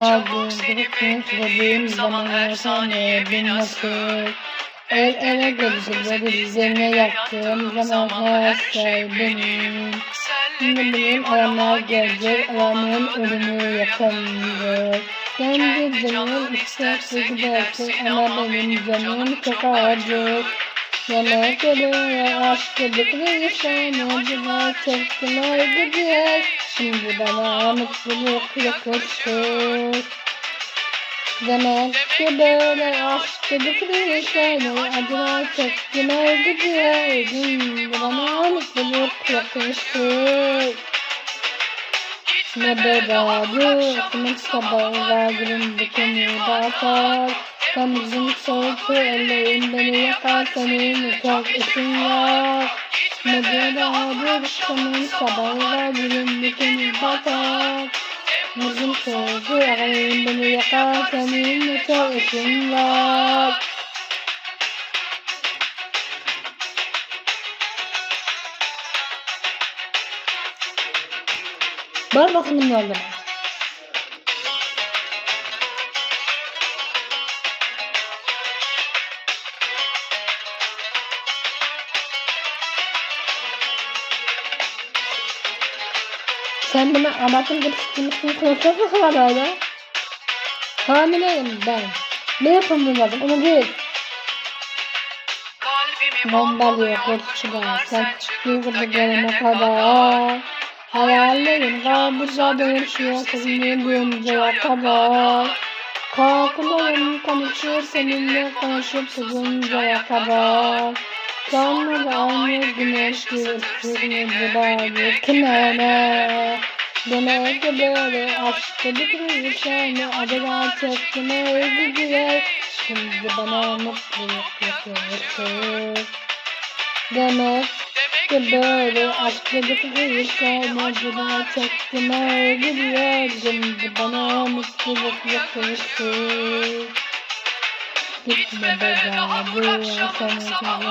Aldığım dediğim zaman her saniye bin nasıl El ele gelişir ve üzerine yaktığım zaman her şey benim. Şimdi benim ayağıma gelecek ayağımın ölümü yakındır Kendi canım isterse giderse ama benim canım çok acır Yemek yedire aşk dedikleri yaşamadılar çektiler gidiyor Şimdi bana mutluluk yakışır Demek ki böyle aşk dedikleri şeyler acılar çektiler gidiyor. Şimdi bana mutluluk yakışır Ne beraber kımık sabahlar gülüm dikeni batar Kamızın soğuktu ellerin beni yakar senin çok işin var Kımık sabahlar gülüm dikeni batar Kamızın soğuktu ellerin beni yakar senin çok işin var Sen bana abartın gibi sıkıntısını konuşuyorsun hala öyle. Hamileyim ben. Ne yapmam lazım onu değil. Bombalıyor korkudan sen çıktığında gelene kadar. Hayallerin kabusa dönüşüyor seninle duyuncaya kadar. Kalkılarım konuşuyor seninle konuşup sızıncaya kadar. Sonra da aynı güneş sürünürdü bari kınana. Demek ki böyle aşkta bir kırışanı acılar çekmeye gidiyor. Şimdi bana mutluluk yakışır. Demek ki böyle aşkta bir kırışanı acılar çekmeye gidiyor. Şimdi bana mutluluk yakışır. Gitme beraber yaşamak